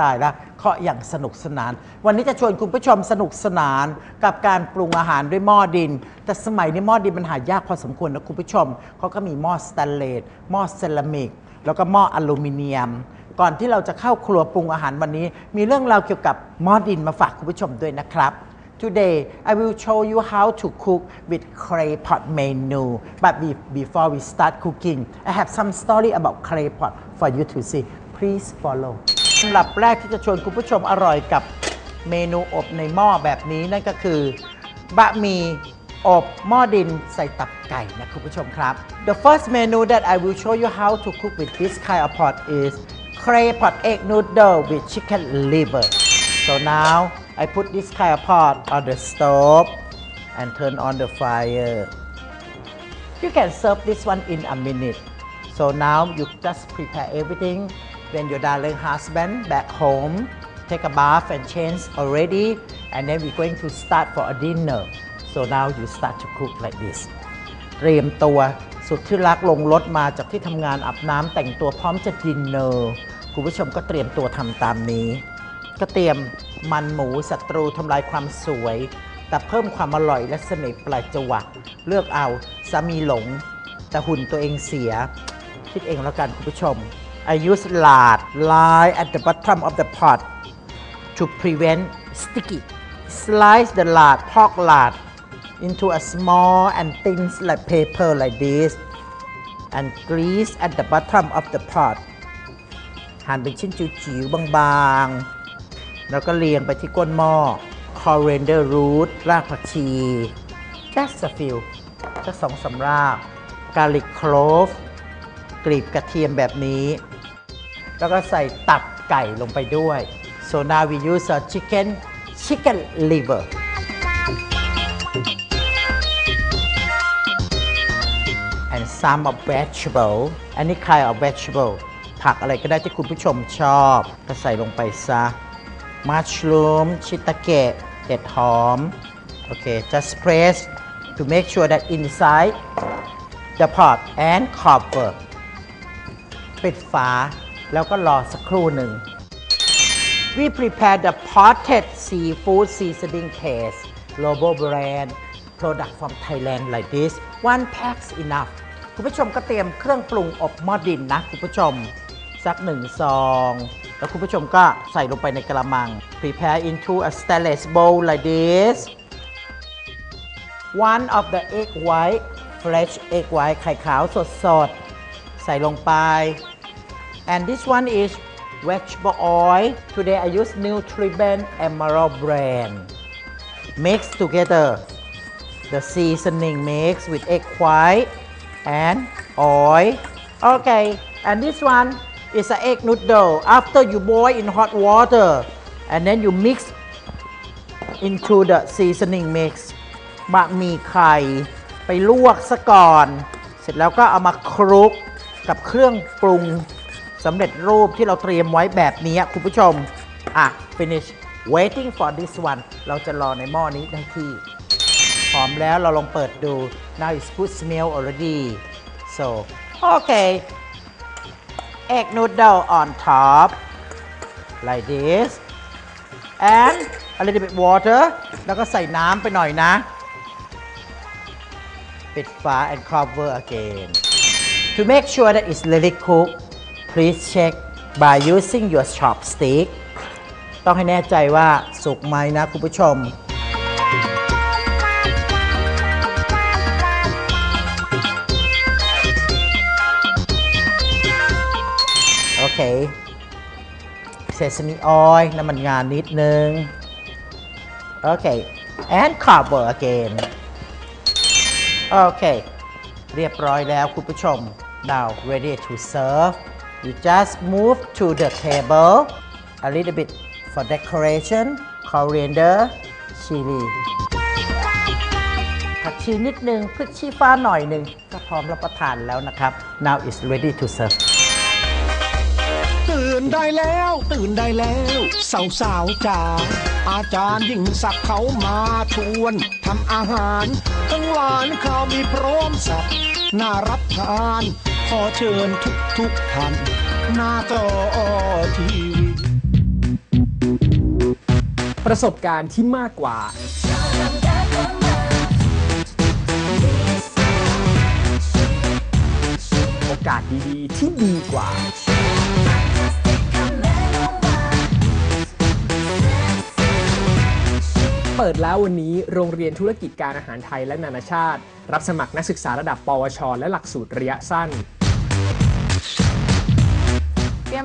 ตายแล้วเคาะอย่างสนุกสนาน วันนี้จะชวนคุณผู้ชมสนุกสนานกับการปรุงอาหารด้วยหม้อดิน แต่สมัยนี้หม้อดินมันหายากพอสมควรนะคุณผู้ชมเขาก็มีหม้อสแตนเลสหม้อเซรามิก แล้วก็หม้ออลูมิเนียม ก่อนที่เราจะเข้าครัวปรุงอาหารวันนี้ มีเรื่องราวเกี่ยวกับหม้อดินมาฝากคุณผู้ชมด้วยนะครับ Today I will show you how to cook with clay pot menu but be- before we start cooking I have some story about clay pot for you to see please follow สำหรับแรกที่จะชวนคุณผู้ชมอร่อยกับเมนูอบในหม้อแบบนี้นั่นก็คือบะหมี่อบหม้อดินใส่ตับไก่นะคุณผู้ชมครับ The first menu that I will show you how to cook with this kind of pot is clay pot egg noodle with chicken liver So now I put this kind of pot on the stove and turn on the fire. You can serve this one in a minute. So now you just prepare everything. When your darling husband back home, take a bath and change already, and then we're going to start for a dinner. So now you start to cook like this. เตรียมตัวสุดที่รักลงรถมาจากที่ทำงานอาบน้ำแต่งตัวพร้อมจะดินเนอร์คุณผู้ชมก็เตรียมตัวทำตามนี้ ก็เตรียมมันหมูศัตรูทำลายความสวย แต่เพิ่มความอร่อยและเสน่ห์ปลายจวักเลือกเอาสามีหลง แต่หุ่นตัวเองเสีย คิดเองแล้วกันคุณผู้ชม I use lard lie at the bottom of the pot to prevent sticky. Slice the lard, pork lard, into a small and thin like paper like this, and grease at the bottom of the pot. หั่นเป็นชิ้นจิ๋วๆบางๆ แล้วก็เรียงไปที่ก้นหม้อ coriander root รากผักชี just a few สักสองสำราก garlic clove กลีบกระเทียมแบบนี้ แล้วก็ใส่ตับไก่ลงไปด้วย so now we use a chicken chicken liver and some of vegetable any kind of vegetable ผักอะไรก็ได้ที่คุณผู้ชมชอบ ก็ใส่ลงไปซะ mushroom ชิตาเกะเห็ดหอม โอเค just press to make sure that inside the pot and cover ปิดฝา แล้วก็รอสักครู่หนึ่ง We prepare the potted seafood seasoning paste global brand product from Thailand like this one packs enough คุณผู้ชมก็เตรียมเครื่องปรุงอบหม้อดินนะ คุณผู้ชม สักหนึ่งซอง แล้วคุณผู้ชมก็ใส่ลงไปในกระมัง prepare into a stainless bowl like this one of the egg white fresh egg white ไข่ขาวสดๆ ใส่ลงไป and this one is vegetable oil today I use Nutriband Emerald brand mix together the seasoning mix with egg white and oil okay and this one is an egg noodle after you boil in hot water and then you mix into the seasoning mix บะหมี่ไข่ไปลวกซะก่อน เสร็จแล้วก็เอามาคลุกกับเครื่องปรุง สำเร็จรูปที่เราเตรียมไว้แบบนี้คุณผู้ชม อะ finish waiting for this one เราจะรอในหม้อนี้ได้ที่หอมแล้วเราลองเปิดดู now it's good smell already so okay egg noodle on top like this and a little bit water แล้วก็ใส่น้ำไปหน่อยนะ ปิดฝา and cover again to make sure that it's really cooked please check by using your chopstick ต้องให้แน่ใจว่าสุกไหมนะคุณผู้ชม โอเคเซซามิออยล์น้ำมันงานนิดนึง โอเค and cover again โอเค เรียบร้อยแล้วคุณผู้ชม now ready to serve you just move to the table a little bit for decoration coriander chili ผักชีนิดนึงพริกชี้ฟ้าหน่อยหนึ่งก็พร้อมรับประทานแล้วนะครับ now it's ready to serve ตื่นได้แล้ว ตื่นได้แล้ว สาวสาวๆจ๋าอาจารย์ยิ่งสักเขามาชวนทำอาหารทั้งหวานข้าวมีพร้อมสับน่ารับทาน ขอเชิญทุกทุกท่านหน้าจอทีวีประสบการณ์ที่มากกว่า โอกาสดีๆ ที่ดีกว่า เปิดแล้ววันนี้โรงเรียนธุรกิจการอาหารไทยและนานาชาติ รับสมัครนักศึกษาระดับ ปวช และหลักสูตรระยะสั้น